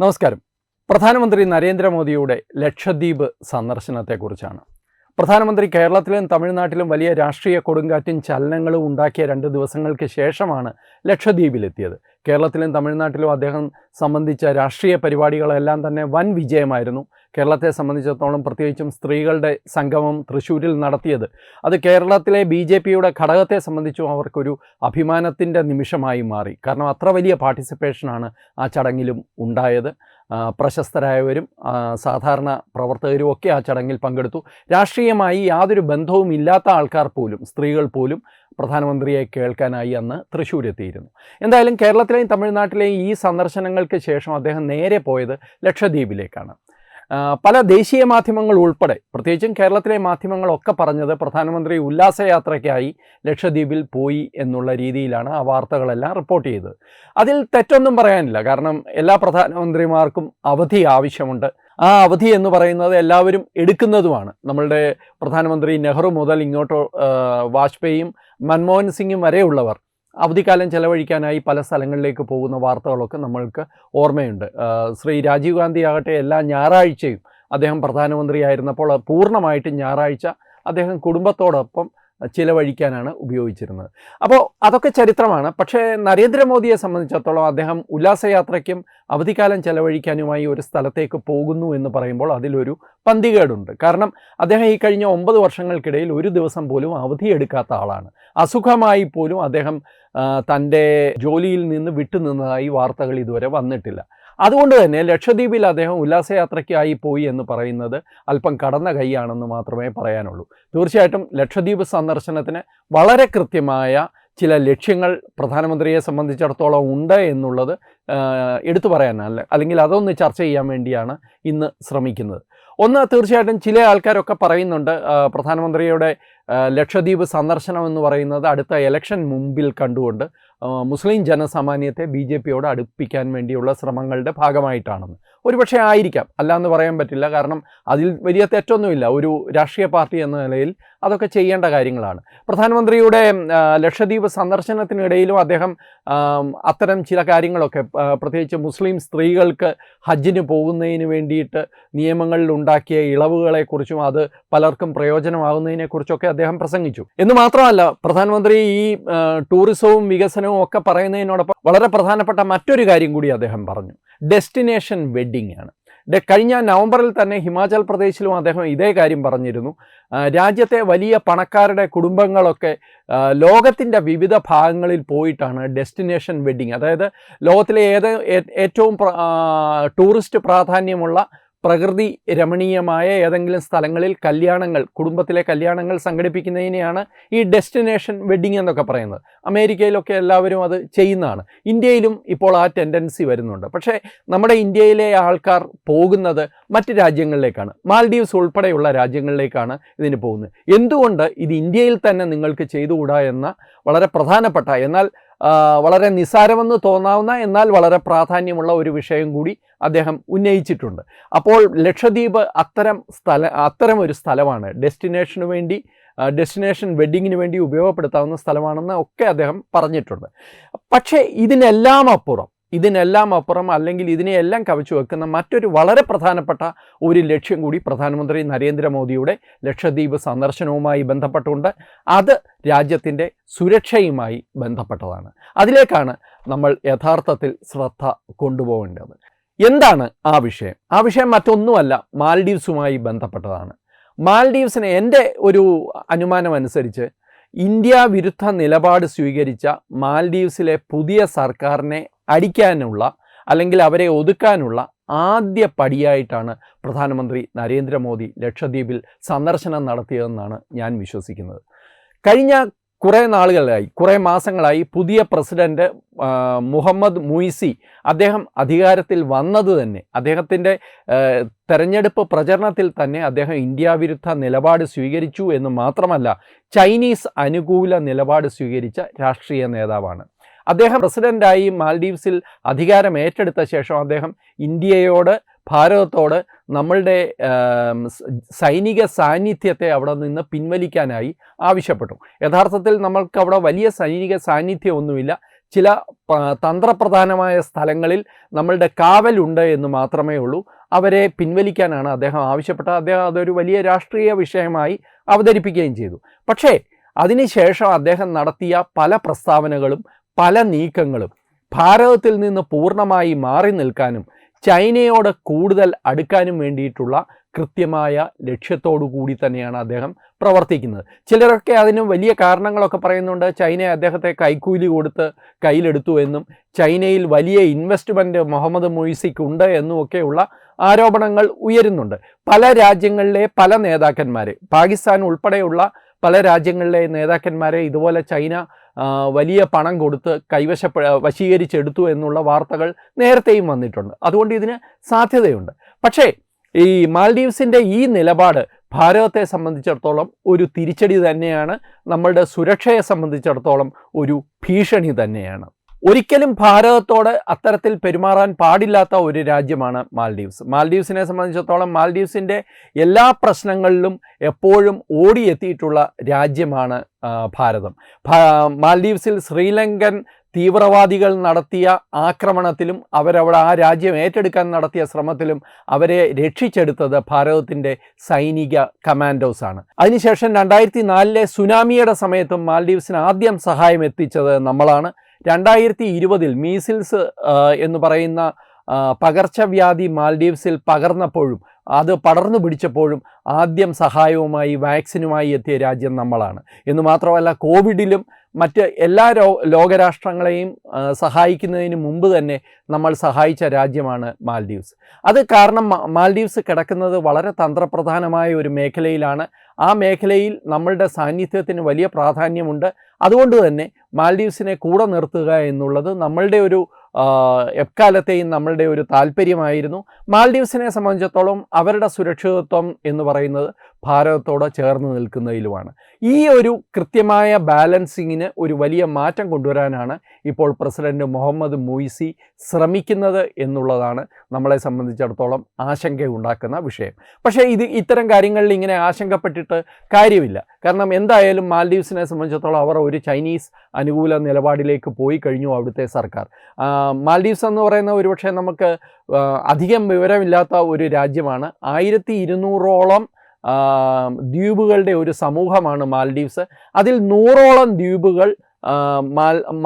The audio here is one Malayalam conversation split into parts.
നമസ്കാരം. പ്രധാനമന്ത്രി നരേന്ദ്രമോദിയുടെ ലക്ഷദ്വീപ് സന്ദർശനത്തെക്കുറിച്ചാണ്. പ്രധാനമന്ത്രി കേരളത്തിലും തമിഴ്നാട്ടിലും വലിയ രാഷ്ട്രീയ കൊടുങ്കാറ്റും ചലനങ്ങളും ഉണ്ടാക്കിയ രണ്ട് ദിവസങ്ങൾക്ക് ശേഷമാണ് ലക്ഷദ്വീപിലെത്തിയത്. കേരളത്തിലും തമിഴ്നാട്ടിലും അദ്ദേഹം സംബന്ധിച്ച രാഷ്ട്രീയ പരിപാടികളെല്ലാം തന്നെ വൻ വിജയമായിരുന്നു. കേരളത്തെ സംബന്ധിച്ചിടത്തോളം പ്രത്യേകിച്ചും സ്ത്രീകളുടെ സംഗമം തൃശ്ശൂരിൽ നടത്തിയത്. അത് കേരളത്തിലെ ബി ജെ പിയുടെ ഘടകത്തെ സംബന്ധിച്ചും അവർക്കൊരു അഭിമാനത്തിന്റെ നിമിഷമായി മാറി. കാരണം അത്ര വലിയ പാർട്ടിസിപ്പേഷനാണ് ആ ചടങ്ങിലും ഉണ്ടായത്. പ്രശസ്തരായവരും സാധാരണ പ്രവർത്തകരും ഒക്കെ ആ ചടങ്ങിൽ പങ്കെടുത്തു. രാഷ്ട്രീയമായി യാതൊരു ബന്ധവും ഇല്ലാത്ത ആൾക്കാർ പോലും സ്ത്രീകൾ പോലും പ്രധാനമന്ത്രിയെ കേൾക്കാനായി അന്ന് തൃശ്ശൂരെത്തിയിരുന്നു. എന്തായാലും കേരളത്തിലെയും തമിഴ്നാട്ടിലെയും ഈ സന്ദർശനങ്ങൾക്ക് ശേഷം അദ്ദേഹം നേരെ പോയത് ലക്ഷദ്വീപിലേക്കാണ്. പല ദേശീയ മാധ്യമങ്ങൾ ഉൾപ്പെടെ പ്രത്യേകിച്ചും കേരളത്തിലെ മാധ്യമങ്ങളൊക്കെ പറഞ്ഞത് പ്രധാനമന്ത്രി ഉല്ലാസയാത്രയ്ക്കായി ലക്ഷദ്വീപിൽ പോയി എന്നുള്ള രീതിയിലാണ് ആ വാർത്തകളെല്ലാം റിപ്പോർട്ട് ചെയ്തത്. അതിൽ തെറ്റൊന്നും പറയാനില്ല കാരണം എല്ലാ പ്രധാനമന്ത്രിമാർക്കും അവധി ആവശ്യമുണ്ട്. ആ അവധി എന്ന് പറയുന്നത് എല്ലാവരും എടുക്കുന്നതുമാണ്. നമ്മളുടെ പ്രധാനമന്ത്രി നെഹ്റു മുതൽ ഇങ്ങോട്ട് വാജ്പേയും വാജ്പേയിയും മൻമോഹൻ സിംഗും വരെയുള്ളവർ അവധിക്കാലം ചെലവഴിക്കാനായി പല സ്ഥലങ്ങളിലേക്ക് പോകുന്ന വാർത്തകളൊക്കെ നമ്മൾക്ക് ഓർമ്മയുണ്ട്. ശ്രീ രാജീവ് ഗാന്ധി ആകട്ടെ എല്ലാ ഞായറാഴ്ചയും അദ്ദേഹം പ്രധാനമന്ത്രിയായിരുന്നപ്പോൾ പൂർണമായിട്ടും ഞായറാഴ്ച അദ്ദേഹം കുടുംബത്തോടൊപ്പം ചിലവഴിക്കാനാണ് ഉപയോഗിച്ചിരുന്നത്. അപ്പോൾ അതൊക്കെ ചരിത്രമാണ്. പക്ഷേ നരേന്ദ്രമോദിയെ സംബന്ധിച്ചിടത്തോളം അദ്ദേഹം ഉല്ലാസയാത്രയ്ക്കും അവധിക്കാലം ചെലവഴിക്കാനുമായി ഒരു സ്ഥലത്തേക്ക് പോകുന്നു എന്ന് പറയുമ്പോൾ അതിലൊരു പന്തികേടുണ്ട്. കാരണം അദ്ദേഹം ഈ കഴിഞ്ഞ ഒമ്പത് വർഷങ്ങൾക്കിടയിൽ ഒരു ദിവസം പോലും അവധിയെടുക്കാത്ത ആളാണ്. അസുഖമായി പോലും അദ്ദേഹം തന്റെ ജോലിയിൽ നിന്ന് വിട്ടുനിന്നതായി വാർത്തകൾ ഇതുവരെ വന്നിട്ടില്ല. അതുകൊണ്ട് തന്നെ ലക്ഷദ്വീപിൽ അദ്ദേഹം ഉല്ലാസയാത്രയ്ക്കായി പോയി എന്ന് പറയുന്നത് അല്പം കടന്ന കൈയാണെന്ന് മാത്രമേ പറയാനുള്ളൂ. തീർച്ചയായിട്ടും ലക്ഷദ്വീപ് സന്ദർശനത്തിന് വളരെ കൃത്യമായ ചില ലക്ഷ്യങ്ങൾ പ്രധാനമന്ത്രിയെ സംബന്ധിച്ചിടത്തോളം ഉണ്ട് എന്നുള്ളത് എടുത്തു പറയാനല്ല അല്ലെങ്കിൽ അതൊന്ന് ചർച്ച ചെയ്യാൻ വേണ്ടിയാണ് ഇന്ന് ശ്രമിക്കുന്നത്. ഒന്ന് തീർച്ചയായിട്ടും ചില ആൾക്കാരൊക്കെ പറയുന്നുണ്ട് പ്രധാനമന്ത്രിയുടെ ലക്ഷദ്വീപ് സന്ദർശനം എന്ന് പറയുന്നത് അടുത്ത ഇലക്ഷൻ മുമ്പിൽ കണ്ടുകൊണ്ട് മുസ്ലിം ജനസാമാന്യത്തെ ബി ജെ പിയോട് അടുപ്പിക്കാൻ വേണ്ടിയുള്ള ശ്രമങ്ങളുടെ ഭാഗമായിട്ടാണെന്ന്. ഒരുപക്ഷെ ആയിരിക്കാം. അല്ല എന്ന് പറയാൻ പറ്റില്ല. കാരണം അതിൽ വലിയ തെറ്റൊന്നുമില്ല. ഒരു രാഷ്ട്രീയ പാർട്ടി എന്ന നിലയിൽ അതൊക്കെ ചെയ്യേണ്ട കാര്യങ്ങളാണ്. പ്രധാനമന്ത്രിയുടെ ലക്ഷദ്വീപ് സന്ദർശനത്തിനിടയിലും അദ്ദേഹം അത്തരം ചില കാര്യങ്ങളൊക്കെ പ്രത്യേകിച്ച് മുസ്ലിം സ്ത്രീകൾക്ക് ഹജ്ജിന് പോകുന്നതിന് വേണ്ടിയിട്ട് നിയമങ്ങളിൽ ഉണ്ടാക്കിയ ഇളവുകളെക്കുറിച്ചും അത് പലർക്കും പ്രയോജനമാകുന്നതിനെക്കുറിച്ചൊക്കെ അദ്ദേഹം പ്രസംഗിച്ചു. എന്ന് മാത്രമല്ല പ്രധാനമന്ത്രി ഈ ടൂറിസവും വികസനവും ഒക്കെ പറയുന്നതിനോടൊപ്പം വളരെ പ്രധാനപ്പെട്ട മറ്റൊരു കാര്യം കൂടി അദ്ദേഹം പറഞ്ഞു. ഡെസ്റ്റിനേഷൻ വെഡ്ഡിംഗ് ആണ്. കഴിഞ്ഞ നവംബറിൽ തന്നെ ഹിമാചൽ പ്രദേശിലും അദ്ദേഹം ഇതേ കാര്യം പറഞ്ഞിരുന്നു. രാജ്യത്തെ വലിയ പണക്കാരുടെ കുടുംബങ്ങളൊക്കെ ലോകത്തിന്റെ വിവിധ ഭാഗങ്ങളിൽ പോയിട്ടാണ് ഡെസ്റ്റിനേഷൻ വെഡ്ഡിങ് അതായത് ലോകത്തിലെ ഏത് ഏറ്റവും ടൂറിസ്റ്റ് പ്രാധാന്യമുള്ള പ്രകൃതി രമണീയമായ ഏതെങ്കിലും സ്ഥലങ്ങളിൽ കല്യാണങ്ങൾ കുടുംബത്തിലെ കല്യാണങ്ങൾ സംഘടിപ്പിക്കുന്നതിനെയാണ് ഈ ഡെസ്റ്റിനേഷൻ വെഡ്ഡിങ് എന്നൊക്കെ പറയുന്നത്. അമേരിക്കയിലൊക്കെ എല്ലാവരും അത് ചെയ്യുന്നതാണ്. ഇന്ത്യയിലും ഇപ്പോൾ ആ ടെൻഡൻസി വരുന്നുണ്ട്. പക്ഷേ നമ്മുടെ ഇന്ത്യയിലെ ആൾക്കാർ പോകുന്നത് മറ്റ് രാജ്യങ്ങളിലേക്കാണ്. മാൽഡീവ്സ് ഉൾപ്പെടെയുള്ള രാജ്യങ്ങളിലേക്കാണ് ഇതിന് പോകുന്നത്. എന്തുകൊണ്ട് ഇത് ഇന്ത്യയിൽ തന്നെ നിങ്ങൾക്ക് ചെയ്തുകൂടാ എന്ന വളരെ പ്രധാനപ്പെട്ട എന്നാൽ വളരെ നിസ്സാരമെന്ന് തോന്നാവുന്ന എന്നാൽ വളരെ പ്രാധാന്യമുള്ള ഒരു വിഷയം കൂടി അദ്ദേഹം ഉന്നയിച്ചിട്ടുണ്ട്. അപ്പോൾ ലക്ഷദ്വീപ് അത്തരം സ്ഥല അത്തരം ഒരു സ്ഥലമാണ്. ഡെസ്റ്റിനേഷന് വേണ്ടി ഡെസ്റ്റിനേഷൻ വെഡ്ഡിങ്ങിന് വേണ്ടി ഉപയോഗപ്പെടുത്താവുന്ന സ്ഥലമാണെന്ന് ഒക്കെ അദ്ദേഹം പറഞ്ഞിട്ടുണ്ട്. പക്ഷേ ഇതിനെല്ലാം അപ്പുറം ഇതിനെല്ലാം അപ്പുറം അല്ലെങ്കിൽ ഇതിനെയെല്ലാം കവച്ചു വെക്കുന്ന മറ്റൊരു വളരെ പ്രധാനപ്പെട്ട ഒരു ലക്ഷ്യം കൂടി പ്രധാനമന്ത്രി നരേന്ദ്രമോദിയുടെ ലക്ഷദ്വീപ് സന്ദർശനവുമായി ബന്ധപ്പെട്ടുകൊണ്ട് അത് രാജ്യത്തിന്റെ സുരക്ഷയുമായി ബന്ധപ്പെട്ടതാണ്. അതിലേക്കാണ് നമ്മൾ യഥാർത്ഥത്തിൽ ശ്രദ്ധ കൊണ്ടുപോകേണ്ടത്. എന്താണ് ആ വിഷയം? ആ വിഷയം മറ്റൊന്നുമല്ല മാൽഡീവ്സുമായി ബന്ധപ്പെട്ടതാണ്. മാൽഡീവ്സിന് എന്റെ ഒരു അനുമാനം അനുസരിച്ച് ഇന്ത്യ വിരുദ്ധ നിലപാട് സ്വീകരിച്ച മാൽഡീവ്സിലെ പുതിയ സർക്കാരിനെ അടിക്കാനുള്ള അല്ലെങ്കിൽ അവരെ ഒതുക്കാനുള്ള ആദ്യ പടിയായിട്ടാണ് പ്രധാനമന്ത്രി നരേന്ദ്രമോദി ലക്ഷദ്വീപിൽ സന്ദർശനം നടത്തിയതെന്നാണ് ഞാൻ വിശ്വസിക്കുന്നത്. കഴിഞ്ഞ കുറേ നാളുകളായി കുറേ മാസങ്ങളായി പുതിയ പ്രസിഡന്റ് മുഹമ്മദ് മുയ്സി അദ്ദേഹം അധികാരത്തിൽ വന്നത് തന്നെ അദ്ദേഹത്തിന്റെ തെരഞ്ഞെടുപ്പ് പ്രചരണത്തിൽ തന്നെ അദ്ദേഹം ഇന്ത്യ വിരുദ്ധ നിലപാട് സ്വീകരിച്ചു എന്ന് മാത്രമല്ല ചൈനീസ് അനുകൂല നിലപാട് സ്വീകരിച്ച രാഷ്ട്രീയ നേതാവാണ്. അദ്ദേഹം പ്രസിഡന്റായി മാൽഡീവ്സിൽ അധികാരം ഏറ്റെടുത്ത ശേഷം അദ്ദേഹം ഇന്ത്യയോട് ഭാരതത്തോട് നമ്മളുടെ സൈനിക സാന്നിധ്യത്തെ അവിടെ നിന്ന് പിൻവലിക്കാനായി ആവശ്യപ്പെട്ടു. യഥാർത്ഥത്തിൽ നമ്മൾക്ക് അവിടെ വലിയ സൈനിക സാന്നിധ്യമൊന്നുമില്ല. ചില തന്ത്രപ്രധാനമായ സ്ഥലങ്ങളിൽ നമ്മളുടെ കാവലുണ്ട് എന്ന് മാത്രമേ ഉള്ളൂ. അവരെ പിൻവലിക്കാനാണ് അദ്ദേഹം ആവശ്യപ്പെട്ടത്. അദ്ദേഹം അതൊരു വലിയ രാഷ്ട്രീയ വിഷയമായി അവതരിപ്പിക്കുകയും ചെയ്തു. പക്ഷേ അതിനുശേഷം അദ്ദേഹം നടത്തിയ പല പ്രസ്താവനകളും പല നീക്കങ്ങളും ഭാരതത്തിൽ നിന്ന് പൂർണമായി മാറി നിൽക്കാനും ചൈനയോട് കൂടുതൽ അടുക്കാനും വേണ്ടിയിട്ടുള്ള കൃത്യമായ ലക്ഷ്യത്തോടു കൂടി തന്നെയാണ് അദ്ദേഹം പ്രവർത്തിക്കുന്നത്. ചിലരൊക്കെ അതിന് വലിയ കാരണങ്ങളൊക്കെ പറയുന്നുണ്ട്. ചൈന അദ്ദേഹത്തെ കൈക്കൂലി കൊടുത്ത് കയ്യിലെടുത്തു എന്നും ചൈനയിൽ വലിയ ഇൻവെസ്റ്റ്മെന്റ് മുഹമ്മദ് മൊയ്സിക്ക് ഉണ്ട് എന്നുമൊക്കെയുള്ള ആരോപണങ്ങൾ ഉയരുന്നുണ്ട്. പല രാജ്യങ്ങളിലെ പല നേതാക്കന്മാരെ പാകിസ്ഥാൻ ഉൾപ്പെടെയുള്ള പല രാജ്യങ്ങളിലെ നേതാക്കന്മാരെ ഇതുപോലെ ചൈന വലിയ പണം കൊടുത്ത് കൈവശപ്പെ വശീകരിച്ചെടുത്തു എന്നുള്ള വാർത്തകൾ നേരത്തെയും വന്നിട്ടുണ്ട്. അതുകൊണ്ട് ഇതിന് സാധ്യതയുണ്ട്. പക്ഷേ ഈ മാൽഡീവ്സിന്റെ ഈ നിലപാട് ഭാരതത്തെ സംബന്ധിച്ചിടത്തോളം ഒരു തിരിച്ചടി തന്നെയാണ്. നമ്മളുടെ സുരക്ഷയെ സംബന്ധിച്ചിടത്തോളം ഒരു ഭീഷണി തന്നെയാണ്. ഒരിക്കലും ഭാരതത്തോട് അത്തരത്തിൽ പെരുമാറാൻ പാടില്ലാത്ത ഒരു രാജ്യമാണ് മാൽഡീവ്സ്. മാൽഡീവ്സിനെ സംബന്ധിച്ചിടത്തോളം മാൽഡീവ്സിന്റെ എല്ലാ പ്രശ്നങ്ങളിലും എപ്പോഴും ഓടിയെത്തിയിട്ടുള്ള രാജ്യമാണ് ഭാരതം. മാൽഡീവ്സിൽ ശ്രീലങ്കൻ തീവ്രവാദികൾ നടത്തിയ ആക്രമണത്തിലും അവരവിടെ ആ രാജ്യം ഏറ്റെടുക്കാൻ നടത്തിയ ശ്രമത്തിലും അവരെ രക്ഷിച്ചെടുത്തത് ഭാരതത്തിന്റെ സൈനിക കമാൻഡോസാണ്. അതിനുശേഷം രണ്ടായിരത്തി നാലിലെ സുനാമിയുടെ സമയത്തും മാൽഡീവ്സിന് ആദ്യം സഹായം എത്തിച്ചത് നമ്മളാണ്. രണ്ടായിരത്തി ഇരുപതിൽ മീസിൽസ് എന്ന് പറയുന്ന പകർച്ചവ്യാധി മാൽഡീവ്സിൽ പകർന്നപ്പോഴും അത് പടർന്നു പിടിച്ചപ്പോഴും ആദ്യം സഹായവുമായി വാക്സിനുമായി എത്തിയ രാജ്യം നമ്മളാണ്. എന്ന് മാത്രമല്ല കോവിഡിലും മറ്റ് എല്ലാ രോ ലോകരാഷ്ട്രങ്ങളെയും സഹായിക്കുന്നതിന് മുമ്പ് തന്നെ നമ്മൾ സഹായിച്ച രാജ്യമാണ് മാൽഡീവ്സ്. അത് കാരണം മാൽഡീവ്സ് കിടക്കുന്നത് വളരെ തന്ത്രപ്രധാനമായ ഒരു മേഖലയിലാണ്. ആ മേഖലയിൽ നമ്മളുടെ സാന്നിധ്യത്തിന് വലിയ പ്രാധാന്യമുണ്ട്. അതുകൊണ്ട് തന്നെ മാൽഡീവ്സിനെ കൂടെ നിർത്തുക എന്നുള്ളത് നമ്മളുടെ ഒരു എക്കാലത്തെയും നമ്മളുടെ ഒരു താല്പര്യമായിരുന്നു. മാൽഡീവ്സിനെ സംബന്ധിച്ചിടത്തോളം അവരുടെ സുരക്ഷിതത്വം എന്ന് പറയുന്നത് ഭാരതത്തോട് ചേർന്ന് നിൽക്കുന്നതിലുമാണ്. ഈ ഒരു കൃത്യമായ ബാലൻസിങ്ങിന് ഒരു വലിയ മാറ്റം കൊണ്ടുവരാനാണ് ഇപ്പോൾ പ്രസിഡന്റ് മുഹമ്മദ് മൊയ്സി ശ്രമിക്കുന്നത് എന്നുള്ളതാണ് നമ്മളെ സംബന്ധിച്ചിടത്തോളം ആശങ്കയുണ്ടാക്കുന്ന വിഷയം. പക്ഷേ ഇത് ഇത്തരം കാര്യങ്ങളിൽ ഇങ്ങനെ ആശങ്കപ്പെട്ടിട്ട് കാര്യമില്ല. കാരണം എന്തായാലും മാൽഡീവ്സിനെ സംബന്ധിച്ചിടത്തോളം അവർ ഒരു ചൈനീസ് അനുകൂല നിലപാടിലേക്ക് പോയി കഴിഞ്ഞു അവിടുത്തെ സർക്കാർ. മാൽഡീവ്സ് എന്ന് പറയുന്ന ഒരുപക്ഷെ നമുക്ക് അധികം വിവരമില്ലാത്ത ഒരു രാജ്യമാണ്. ആയിരത്തി ഇരുന്നൂറോളം ദ്വീപുകളുടെ ഒരു സമൂഹമാണ് മാൽഡീവ്സ്. അതിൽ നൂറോളം ദ്വീപുകൾ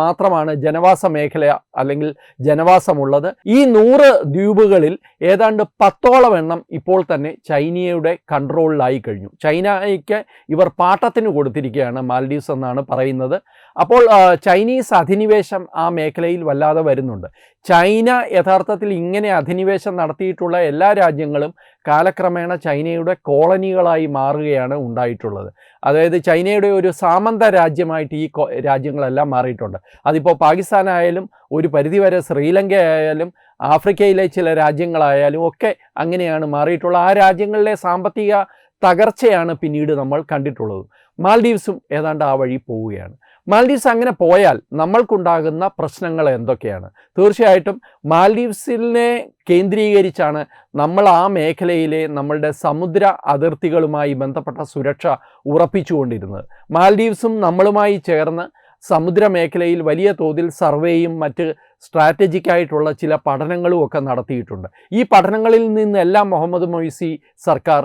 മാത്രമാണ് ജനവാസ മേഖല അല്ലെങ്കിൽ ജനവാസമുള്ളത്. ഈ നൂറ് ദ്വീപുകളിൽ ഏതാണ്ട് പത്തോളം എണ്ണം ഇപ്പോൾ തന്നെ ചൈനയുടെ കൺട്രോളിലായി കഴിഞ്ഞു. ചൈനയ്ക്ക് ഇവർ പാട്ടത്തിന് കൊടുത്തിരിക്കുകയാണ് മാൽഡീവ്സ് എന്നാണ് പറയുന്നത്. അപ്പോൾ ചൈനീസ് അധിനിവേശം ആ മേഖലയിൽ വല്ലാതെ വരുന്നുണ്ട്. ചൈന യഥാർത്ഥത്തിൽ ഇങ്ങനെ അധിനിവേശം നടത്തിയിട്ടുള്ള എല്ലാ രാജ്യങ്ങളും കാലക്രമേണ ചൈനയുടെ കോളനികളായി മാറുകയാണ് ഉണ്ടായിട്ടുള്ളത്. അതായത് ചൈനയുടെ ഒരു സാമന്ത രാജ്യമായിട്ട് ഈ രാജ്യങ്ങളെല്ലാം മാറിയിട്ടുണ്ട്. അതിപ്പോൾ പാകിസ്ഥാനായാലും ഒരു പരിധിവരെ ശ്രീലങ്ക ആയാലും ആഫ്രിക്കയിലെ ചില രാജ്യങ്ങളായാലും ഒക്കെ അങ്ങനെയാണ് മാറിയിട്ടുള്ളത് ആ രാജ്യങ്ങളിലെ സാമ്പത്തിക തകർച്ചയാണ് പിന്നീട് നമ്മൾ കണ്ടിട്ടുള്ളത്. മാൽഡീവ്സും ഏതാണ്ട് ആ വഴി പോവുകയാണ്. മാൽഡീവ്സ് അങ്ങനെ പോയാൽ നമ്മൾക്കുണ്ടാകുന്ന പ്രശ്നങ്ങൾ എന്തൊക്കെയാണ്? തീർച്ചയായിട്ടും മാൽഡീവ്സിനെ കേന്ദ്രീകരിച്ചാണ് നമ്മൾ ആ മേഖലയിലെ നമ്മളുടെ സമുദ്ര അതിർത്തികളുമായി ബന്ധപ്പെട്ട സുരക്ഷ ഉറപ്പിച്ചുകൊണ്ടിരുന്നത്. മാൽഡീവ്സും നമ്മളുമായി ചേർന്ന് സമുദ്ര മേഖലയിൽ വലിയ തോതിൽ സർവേയും മറ്റ് സ്ട്രാറ്റജിക്കായിട്ടുള്ള ചില പഠനങ്ങളും ഒക്കെ നടത്തിയിട്ടുണ്ട്. ഈ പഠനങ്ങളിൽ നിന്നെല്ലാം മുഹമ്മദ് മൊയ്സി സർക്കാർ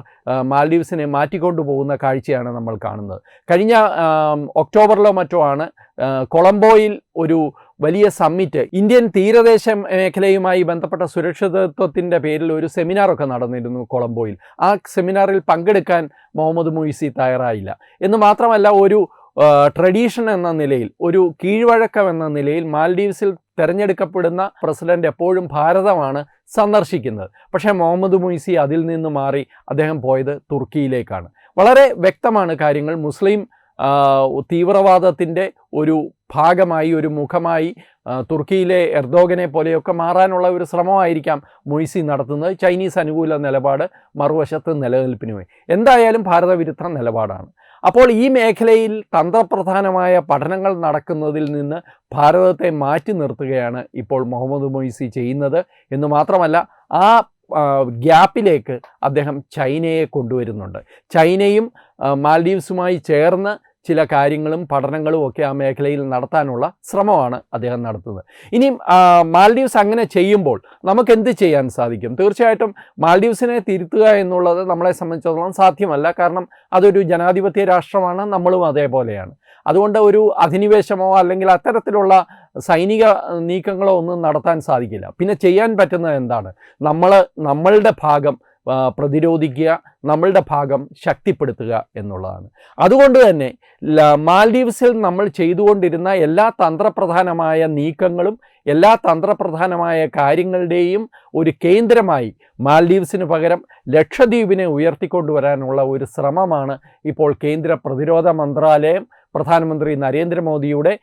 മാൽഡീവ്സിനെ മാറ്റിക്കൊണ്ടു പോകുന്ന കാഴ്ചയാണ് നമ്മൾ കാണുന്നത്. കഴിഞ്ഞ ഒക്ടോബറിലോ മറ്റോ ആണ് കൊളംബോയിൽ ഒരു വലിയ സമ്മിറ്റ് ഇന്ത്യൻ തീരദേശ മേഖലയുമായി ബന്ധപ്പെട്ട സുരക്ഷിതത്വത്തിന്റെ പേരിൽ ഒരു സെമിനാറൊക്കെ നടന്നിരുന്നു കൊളംബോയിൽ. ആ സെമിനാറിൽ പങ്കെടുക്കാൻ മുഹമ്മദ് മൊയ്സി തയ്യാറായില്ല. എന്ന് മാത്രമല്ല ഒരു ട്രഡീഷൻ എന്ന നിലയിൽ ഒരു കീഴ്വഴക്കം എന്ന നിലയിൽ മാൽഡീവ്സിൽ തിരഞ്ഞെടുക്കപ്പെടുന്ന പ്രസിഡന്റ് എപ്പോഴും ഭാരതമാണ് സന്ദർശിക്കുന്നത്. പക്ഷേ മുഹമ്മദ് മൊയ്സി അതിൽ നിന്ന് മാറി അദ്ദേഹം പോയത് തുർക്കിയിലേക്കാണ്. വളരെ വ്യക്തമാണ് കാര്യങ്ങൾ. മുസ്ലിം തീവ്രവാദത്തിന്റെ ഒരു ഭാഗമായി ഒരു മുഖമായി തുർക്കിയിലെ എർദോഗനെ പോലെയൊക്കെ മാറാനുള്ള ഒരു ശ്രമമായിരിക്കാം മൊയ്സി നടത്തുന്നത്. ചൈനീസ് അനുകൂല നിലപാട് മറുവശത്ത് നിലനിൽപ്പിനുമായി. എന്തായാലും ഭാരതവിരുദ്ധ നിലപാടാണ്. അപ്പോൾ ഈ മേഖലയിൽ തന്ത്രപ്രധാനമായ പഠനങ്ങൾ നടക്കുന്നതിൽ നിന്ന് ഭാരതത്തെ മാറ്റി നിർത്തുകയാണ് ഇപ്പോൾ മുഹമ്മദ് മൊയ്സി ചെയ്യുന്നത് എന്ന് മാത്രമല്ല ആ ഗ്യാപ്പിലേക്ക് അദ്ദേഹം ചൈനയെ കൊണ്ടുവരുന്നുണ്ട്. ചൈനയും മാൽഡീവ്സുമായി ചേർന്ന് ചില കാര്യങ്ങളും പഠനങ്ങളും ഒക്കെ ആ മേഖലയിൽ നടത്താനുള്ള ശ്രമമാണ് അദ്ദേഹം നടത്തുന്നത്. ഇനിയും മാൽഡീവ്സ് അങ്ങനെ ചെയ്യുമ്പോൾ നമുക്ക് എന്ത് ചെയ്യാൻ സാധിക്കും? തീർച്ചയായിട്ടും മാൽഡീവ്സിനെ തിരുത്തുക എന്നുള്ളത് നമ്മളെ സംബന്ധിച്ചിടത്തോളം സാധ്യമല്ല. കാരണം അതൊരു ജനാധിപത്യ രാഷ്ട്രമാണ് നമ്മളും അതേപോലെയാണ്. അതുകൊണ്ട് ഒരു അധിനിവേശമോ അല്ലെങ്കിൽ അത്തരത്തിലുള്ള സൈനിക നീക്കങ്ങളോ ഒന്നും നടത്താൻ സാധിക്കില്ല. പിന്നെ ചെയ്യാൻ പറ്റുന്നത് എന്താണ്? നമ്മൾ നമ്മളുടെ ഭാഗം പ്രതിരോധിക്കുക നമ്മളുടെ ഭാഗം ശക്തിപ്പെടുത്തുക എന്നുള്ളതാണ്. അതുകൊണ്ട് തന്നെ മാൽഡീവ്സിൽ നമ്മൾ ചെയ്തുകൊണ്ടിരുന്ന എല്ലാ തന്ത്രപ്രധാനമായ നീക്കങ്ങളും എല്ലാ തന്ത്രപ്രധാനമായ കാര്യങ്ങളുടെയും ഒരു കേന്ദ്രമായി മാൽഡീവ്സിന് പകരം ലക്ഷദ്വീപിനെ ഉയർത്തിക്കൊണ്ടുവരാനുള്ള ഒരു ശ്രമമാണ് ഇപ്പോൾ കേന്ദ്ര പ്രതിരോധ മന്ത്രാലയം പ്രധാനമന്ത്രി നരേന്ദ്രമോദിയുടെ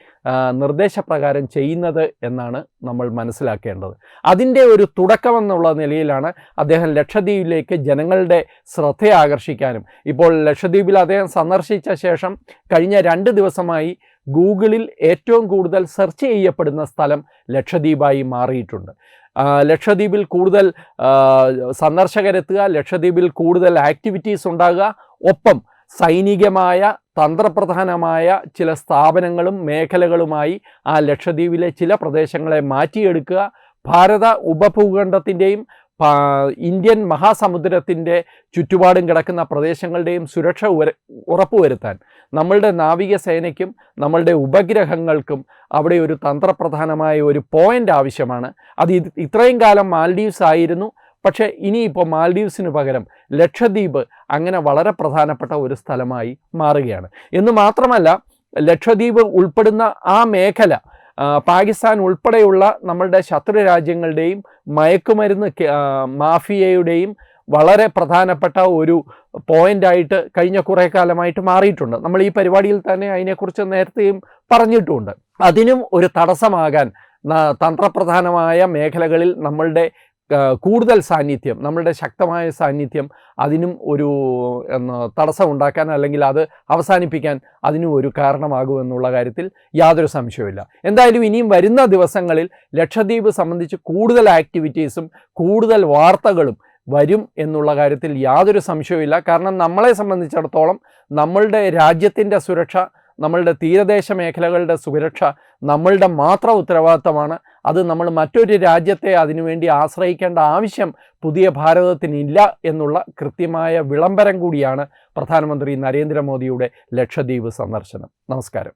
നിർദ്ദേശപ്രകാരം ചെയ്യുന്നത് എന്നാണ് നമ്മൾ മനസ്സിലാക്കേണ്ടത്. അതിന്റെ ഒരു തുടക്കമെന്നുള്ള നിലയിലാണ് അദ്ദേഹം ലക്ഷദ്വീപിലേക്ക് ജനങ്ങളുടെ ശ്രദ്ധ ആകർഷിക്കാനും. ഇപ്പോൾ ലക്ഷദ്വീപിൽ അദ്ദേഹം സന്ദർശിച്ച ശേഷം കഴിഞ്ഞ രണ്ട് ദിവസമായി ഗൂഗിളിൽ ഏറ്റവും കൂടുതൽ സെർച്ച് ചെയ്യപ്പെടുന്ന സ്ഥലം ലക്ഷദ്വീപായി മാറിയിട്ടുണ്ട്. ലക്ഷദ്വീപിൽ കൂടുതൽ സന്ദർശകരെത്തുക ലക്ഷദ്വീപിൽ കൂടുതൽ ആക്ടിവിറ്റീസ് ഉണ്ടാകുക ഒപ്പം സൈനികമായ തന്ത്രപ്രധാനമായ ചില സ്ഥാപനങ്ങളും മേഖലകളുമായി ആ ലക്ഷദ്വീപിലെ ചില പ്രദേശങ്ങളെ മാറ്റിയെടുക്കുക. ഭാരത ഉപഭൂഖണ്ഡത്തിന്റെയും ഇന്ത്യൻ മഹാസമുദ്രത്തിന്റെ ചുറ്റുപാടും കിടക്കുന്ന പ്രദേശങ്ങളുടെയും സുരക്ഷ ഉറപ്പുവരുത്താൻ നമ്മളുടെ നാവികസേനയ്ക്കും നമ്മളുടെ ഉപഗ്രഹങ്ങൾക്കും അവിടെ ഒരു തന്ത്രപ്രധാനമായ ഒരു പോയിന്റ് ആവശ്യമാണ്. അത് ഇത്രയും കാലം മാൽഡീവ്സ് ആയിരുന്നു പക്ഷേ ഇനിയിപ്പോൾ മാൽഡീവ്സിന് പകരം ലക്ഷദ്വീപ് അങ്ങനെ വളരെ പ്രധാനപ്പെട്ട ഒരു സ്ഥലമായി മാറുകയാണ്. എന്ന് മാത്രമല്ല ലക്ഷദ്വീപ് ഉൾപ്പെടുന്ന ആ മേഖല പാകിസ്ഥാൻ ഉൾപ്പെടെയുള്ള നമ്മളുടെ ശത്രു രാജ്യങ്ങളുടെയും മയക്കുമരുന്ന് മാഫിയയുടെയും വളരെ പ്രധാനപ്പെട്ട ഒരു പോയിന്റായിട്ട് കഴിഞ്ഞ കുറേ കാലമായിട്ട് മാറിയിട്ടുണ്ട്. നമ്മൾ ഈ പരിപാടിയിൽ തന്നെ അതിനെക്കുറിച്ച് നേരത്തെയും പറഞ്ഞിട്ടുമുണ്ട് അതിനും ഒരു തടസ്സമാകാൻ തന്ത്രപ്രധാനമായ മേഖലകളിൽ നമ്മളുടെ കൂടുതൽ സാന്നിധ്യം നമ്മളുടെ ശക്തമായ സാന്നിധ്യം അതിനും ഒരു തടസ്സം ഉണ്ടാക്കാൻ അല്ലെങ്കിൽ അത് അവസാനിപ്പിക്കാൻ അതിനും ഒരു കാരണമാകുമെന്നുള്ള കാര്യത്തിൽ യാതൊരു സംശയവുമില്ല. എന്തായാലും ഇനിയും വരുന്ന ദിവസങ്ങളിൽ ലക്ഷദ്വീപ് സംബന്ധിച്ച് കൂടുതൽ ആക്ടിവിറ്റീസും കൂടുതൽ വാർത്തകളും വരും എന്നുള്ള കാര്യത്തിൽ യാതൊരു സംശയവുമില്ല. കാരണം നമ്മളെ സംബന്ധിച്ചിടത്തോളം നമ്മളുടെ രാജ്യത്തിന്റെ സുരക്ഷ നമ്മളുടെ തീരദേശ മേഖലകളുടെ സുരക്ഷ നമ്മളുടെ മാത്രം ഉത്തരവാദിത്തമാണ്. അത് നമ്മൾ മറ്റൊരു രാജ്യത്തെ അതിനുവേണ്ടി ആശ്രയിക്കേണ്ട ആവശ്യം പുതിയ ഭാരതത്തിനില്ല എന്നുള്ള കൃത്യമായ വിളംബരം കൂടിയാണ് പ്രധാനമന്ത്രി നരേന്ദ്രമോദിയുടെ ലക്ഷദ്വീപ് സന്ദർശനം. നമസ്കാരം.